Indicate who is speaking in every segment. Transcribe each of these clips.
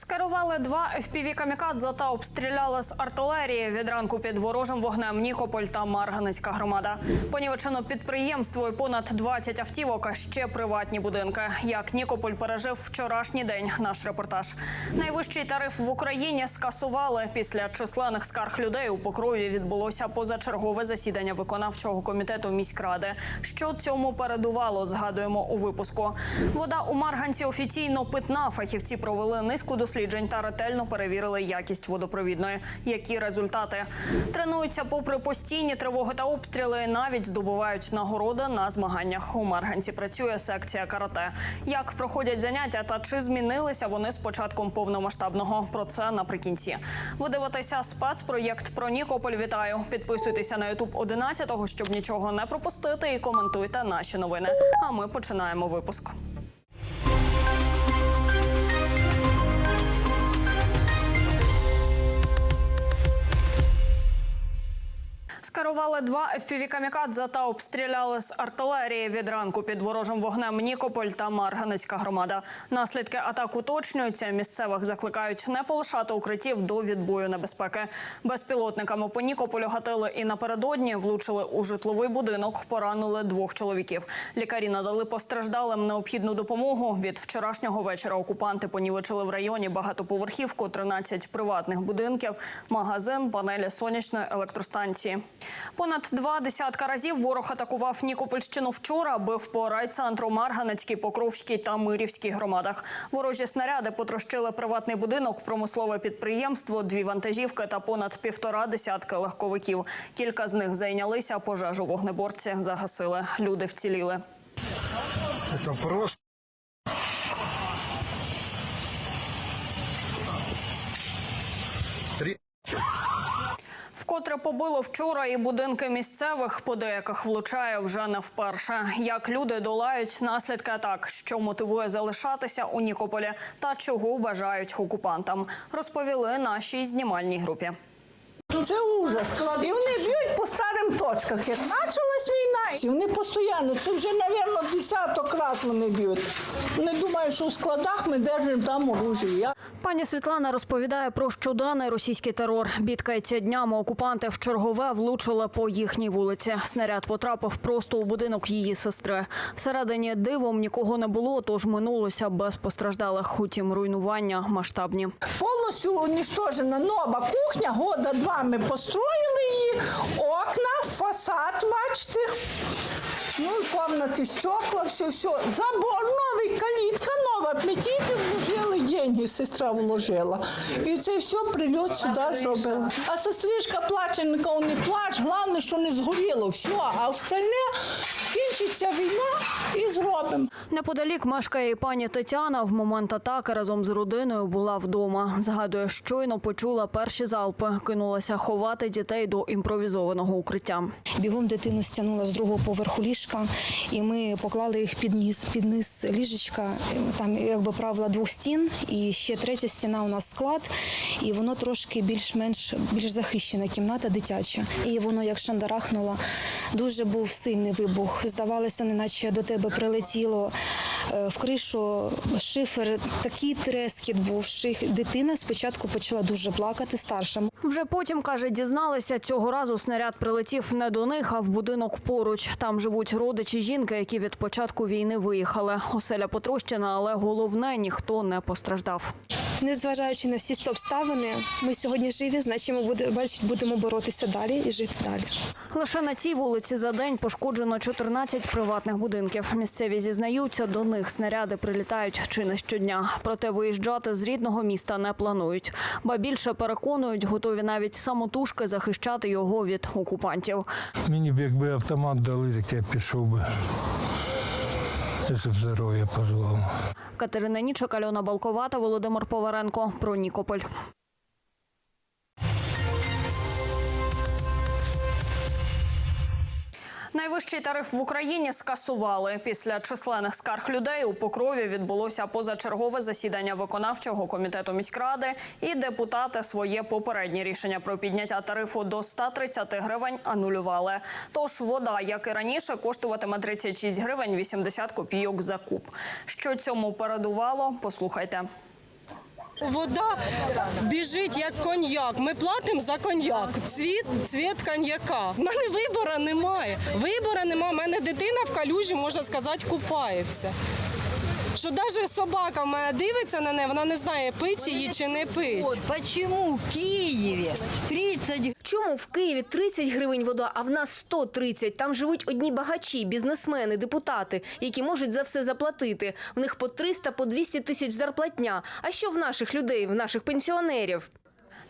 Speaker 1: Скерували два fpv камікадзе та обстріляли з артилерії від ранку під ворожим вогнем Нікополь та Марганецька громада. Понівечено підприємство і понад 20 автівок, а ще приватні будинки. Як Нікополь пережив вчорашній день. Наш репортаж. Найвищий тариф в Україні скасували після численних скарг людей. У покрові відбулося позачергове засідання виконавчого комітету міськради. Що цьому передувало? Згадуємо у випуску. Вода у Марганці офіційно питна. Фахівці провели низку досліджень та ретельно перевірили якість водопровідної. Які результати тренуються попри постійні тривоги та обстріли. Навіть здобувають нагороди на змаганнях. У Марганці працює секція карате. Як проходять заняття та чи змінилися вони з початком повномасштабного? Про це наприкінці. Ви дивитеся спецпроєкт про Нікополь. Вітаю! Підписуйтеся на Ютуб 11-го, щоб нічого не пропустити, і коментуйте наші новини. А ми починаємо випуск. Скерували два fpv камікадзе та обстріляли з артилерії від ранку під ворожим вогнем Нікополь та Марганецька громада. Наслідки атак уточнюються. Місцевих закликають не полишати укриттів до відбою небезпеки. Безпілотниками по Нікополю гатили і напередодні влучили у житловий будинок. Поранили двох чоловіків. Лікарі надали постраждалим необхідну допомогу. Від вчорашнього вечора окупанти понівечили в районі багатоповерхівку, 13 приватних будинків, магазин, панелі сонячної електростанції. Понад два десятка разів ворог атакував Нікопольщину вчора, бив по райцентру Марганецькій, Покровській та Мирівській громадах. Ворожі снаряди потрощили приватний будинок, промислове підприємство, дві вантажівки та понад півтора десятки легковиків. Кілька з них зайнялися пожежу вогнеборці, загасили. Люди вціліли.
Speaker 2: Это просто
Speaker 1: Вкотре побило вчора і будинки місцевих, по деяких влучає вже не вперше. Як люди долають наслідки атак, що мотивує залишатися у Нікополі та чого бажають окупантам, розповіли нашій знімальній групі.
Speaker 3: Це ужас. І вони б'ють по старим точках. Як і вони постійно, це вже, мабуть, десяток раз вони б'ють. Не думаю, що в складах ми держимо там оружие.
Speaker 1: Пані Світлана розповідає про щоденний російський терор. Бідкається днями. Окупанти в чергове влучили по їхній вулиці. Снаряд потрапив просто у будинок її сестри. Всередині дивом нікого не було, тож минулося без постраждалих. Утім, руйнування масштабні.
Speaker 3: Повністю уничтожена нова кухня, года два ми построїли її, окна, фасад, бачите. Ну, і комнати, стекла, все, все. Забор новий, калітка нова. Тільки вложили деньги, сестра вложила. І це все прильот сюди зробила. А сестричка плаче, нікого не плач, головне, що не згоріло. Все, а остальне кінчиться війна.
Speaker 1: Неподалік мешкає і пані Тетяна. В момент атаки разом з родиною була вдома. Згадує, щойно почула перші залпи. Кинулася ховати дітей до імпровізованого укриття.
Speaker 4: Бігом дитину стягнула з другого поверху ліжка, і ми поклали їх під низ, під низ ліжечка. Там якби правила двох стін, і ще третя стіна у нас склад, і воно трошки більш-менш більш захищена кімната дитяча. І воно як шандарахнуло. Дуже був сильний вибух. Здавалося, неначе до тебе прилетіло е, в кришу шифер. Такий трескіт був. Ших. Дитина спочатку почала дуже плакати, старша.
Speaker 1: Вже потім каже, дізналися цього разу снаряд прилетів не до них, а в будинок поруч. Там живуть родичі жінки, які від початку війни виїхали. Оселя потрощена, але головне ніхто не постраждав.
Speaker 4: Незважаючи на всі ці обставини, ми сьогодні живі, значить ми буде, бачить, будемо боротися далі і жити далі.
Speaker 1: Лише на цій вулиці за день пошкоджено 14 приватних будинків. Місцеві зізнаються, до них снаряди прилітають чи не щодня. Проте виїжджати з рідного міста не планують. Ба більше переконують, готові навіть самотужки захищати його від окупантів.
Speaker 2: Мені б якби автомат дали, так я пішов би. Якщо б здоров'я позволило.
Speaker 1: Катерина Нічок, Альона Балковата, Володимир Поваренко. Про Нікополь. Найвищий тариф в Україні скасували. Після численних скарг людей у Покрові відбулося позачергове засідання виконавчого комітету міськради, і депутати своє попереднє рішення про підняття тарифу до 130 гривень анулювали. Тож вода, як і раніше, коштуватиме 36 гривень 80 копійок за куб. Що цьому передувало? Послухайте.
Speaker 5: Вода біжить як коньяк. Ми платимо за коньяк. Цвіт, цвіт коньяка. У мене вибора немає. Вибору немає. У мене дитина в калюжі, можна сказати, купається. Що навіть собака моя дивиться на неї, вона не знає, пить її чи не пить.
Speaker 6: Чому в Києві 30
Speaker 7: Чому в Києві 30 гривень вода, а в нас 130? Там живуть одні багачі, бізнесмени, депутати, які можуть за все заплатити. В них по 300, по 200 тисяч зарплатня. А що в наших людей, в наших пенсіонерів?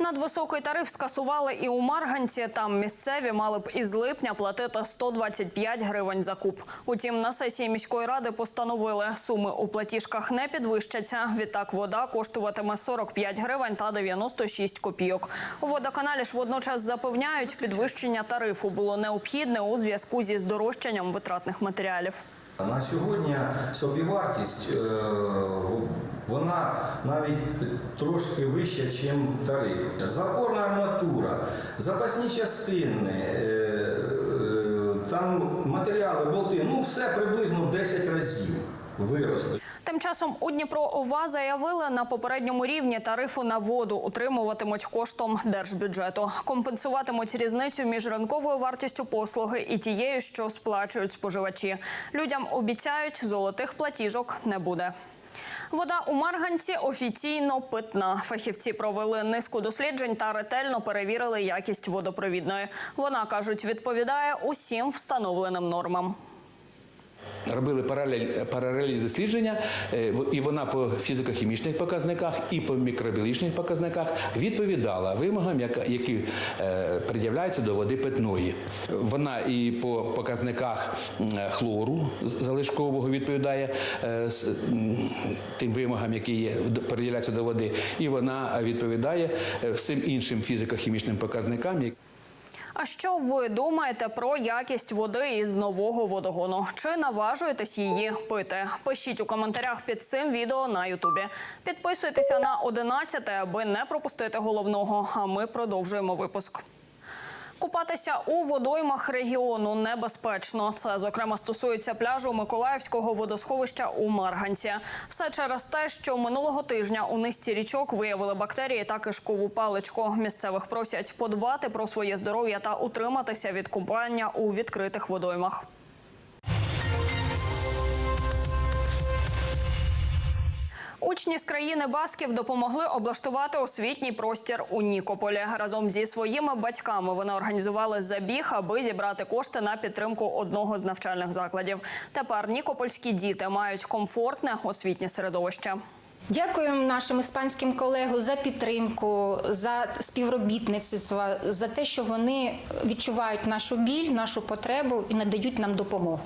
Speaker 1: Надвисокий тариф скасували і у Марганці. Там місцеві мали б із липня платити 125 гривень за куб. Утім, на сесії міської ради постановили, суми у платіжках не підвищаться. Відтак вода коштуватиме 45 гривень та 96 копійок. У водоканалі ж водночас запевняють, підвищення тарифу було необхідне у зв'язку зі здорожчанням витратних матеріалів.
Speaker 8: На сьогодні собівартість е, вона навіть трошки вища, ніж тариф. Запорна арматура, запасні частини, е, е, там матеріали, болти, ну все приблизно в 10 разів виросли.
Speaker 1: Тим часом у Дніпро ОВА заявили, на попередньому рівні тарифу на воду утримуватимуть коштом держбюджету. Компенсуватимуть різницю між ринковою вартістю послуги і тією, що сплачують споживачі. Людям обіцяють, золотих платіжок не буде. Вода у Марганці офіційно питна. Фахівці провели низку досліджень та ретельно перевірили якість водопровідної. Вона кажуть, відповідає усім встановленим нормам.
Speaker 9: Робили паралель, паралельні дослідження, е, і вона по фізико-хімічних показниках і по мікробіологічних показниках відповідала вимогам, які е, пред'являються до води питної. Вона і по показниках хлору залишкового відповідає е, тим вимогам, які є пред'являються до води, і вона відповідає всім іншим фізико-хімічним показникам.
Speaker 1: А що ви думаєте про якість води із нового водогону? Чи наважуєтесь її пити? Пишіть у коментарях під цим відео на Ютубі. Підписуйтеся на 11, аби не пропустити головного. А ми продовжуємо випуск. Купатися у водоймах регіону небезпечно. Це зокрема стосується пляжу Миколаївського водосховища у Марганці. Все через те, що минулого тижня у низці річок виявили бактерії та кишкову паличку. Місцевих просять подбати про своє здоров'я та утриматися від купання у відкритих водоймах. Учні з країни Басків допомогли облаштувати освітній простір у Нікополі. Разом зі своїми батьками вони організували забіг, аби зібрати кошти на підтримку одного з навчальних закладів. Тепер нікопольські діти мають комфортне освітнє середовище.
Speaker 10: Дякуємо нашим іспанським колегам за підтримку, за співробітництво, за те, що вони відчувають нашу біль, нашу потребу і надають нам допомогу.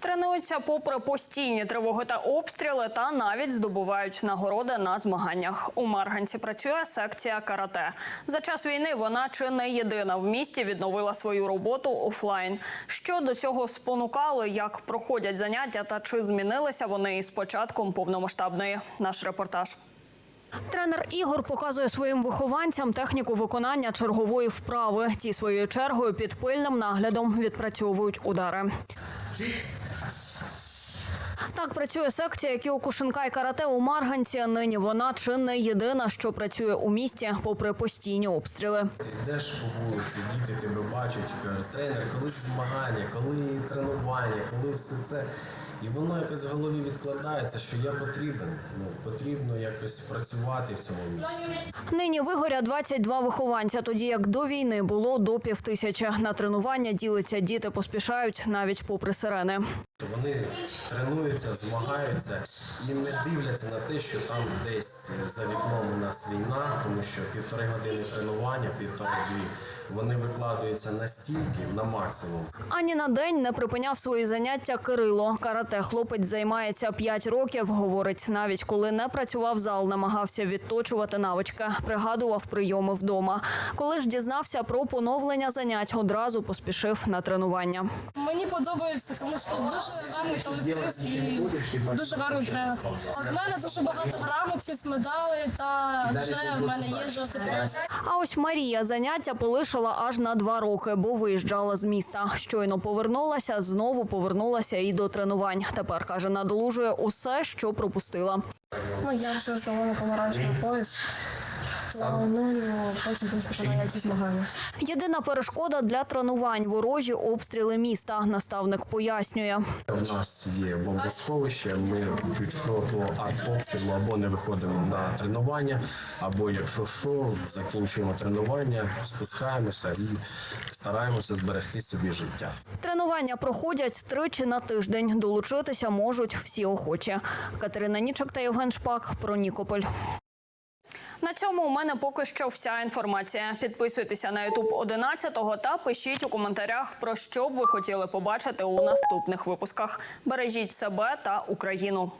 Speaker 1: Тренуються попри постійні тривоги та обстріли, та навіть здобувають нагороди на змаганнях. У Марганці працює секція карате. За час війни вона чи не єдина в місті відновила свою роботу офлайн. Що до цього спонукало, як проходять заняття та чи змінилися вони із початком повномасштабної? Наш репортаж. Тренер Ігор показує своїм вихованцям техніку виконання чергової вправи. Ті своєю чергою під пильним наглядом відпрацьовують удари. Так працює секція Кіокушинкай карате у Марганці. Нині вона чи не єдина, що працює у місті, попри постійні обстріли.
Speaker 11: Йдеш по вулиці, діти тебе бачать, кажуть, тренер, коли змагання, коли тренування, коли все це. І воно якось в голові відкладається, що я потрібен. Ну, потрібно якось працювати в цьому місці.
Speaker 1: Нині вигоря 22 вихованця, тоді як до війни було до півтисячі. На тренування ділиться діти поспішають навіть попри сирени.
Speaker 11: Вони тренуються, змагаються і не дивляться на те, що там десь за вікном у нас війна, тому що півтори години тренування, півтори-дві, вони викладаються настільки на максимум.
Speaker 1: Ані на день не припиняв свої заняття Кирило. Карате хлопець займається 5 років. Говорить, навіть коли не працював зал, намагався відточувати навички, пригадував прийоми вдома. Коли ж дізнався про поновлення занять, одразу поспішив на тренування.
Speaker 12: Мені подобається, тому що дуже гарний колектив і дуже гарний тренер. В мене дуже багато грамотів, медалей та вже в мене є жовтий пояс.
Speaker 13: А ось Марія заняття полишила аж на два роки, бо виїжджала з міста. Щойно повернулася, знову повернулася і до тренувань. Тепер каже, надолужує усе, що пропустила.
Speaker 12: Ну, я вже здала на помаранчевий пояс. Планую потім якісь змагання.
Speaker 13: Єдина перешкода для тренувань ворожі обстріли міста. Наставник пояснює.
Speaker 11: У нас є бомбосховище. Ми чуть що по артобстрілу або не виходимо на тренування, або якщо що, закінчуємо тренування, спускаємося і стараємося зберегти собі життя.
Speaker 13: Тренування проходять тричі на тиждень. Долучитися можуть всі охочі. Катерина Нічок та Євген Шпак про Нікополь. На цьому у мене поки що вся інформація. Підписуйтеся на Ютуб 11 та пишіть у коментарях, про що б ви хотіли побачити у наступних випусках. Бережіть себе та Україну.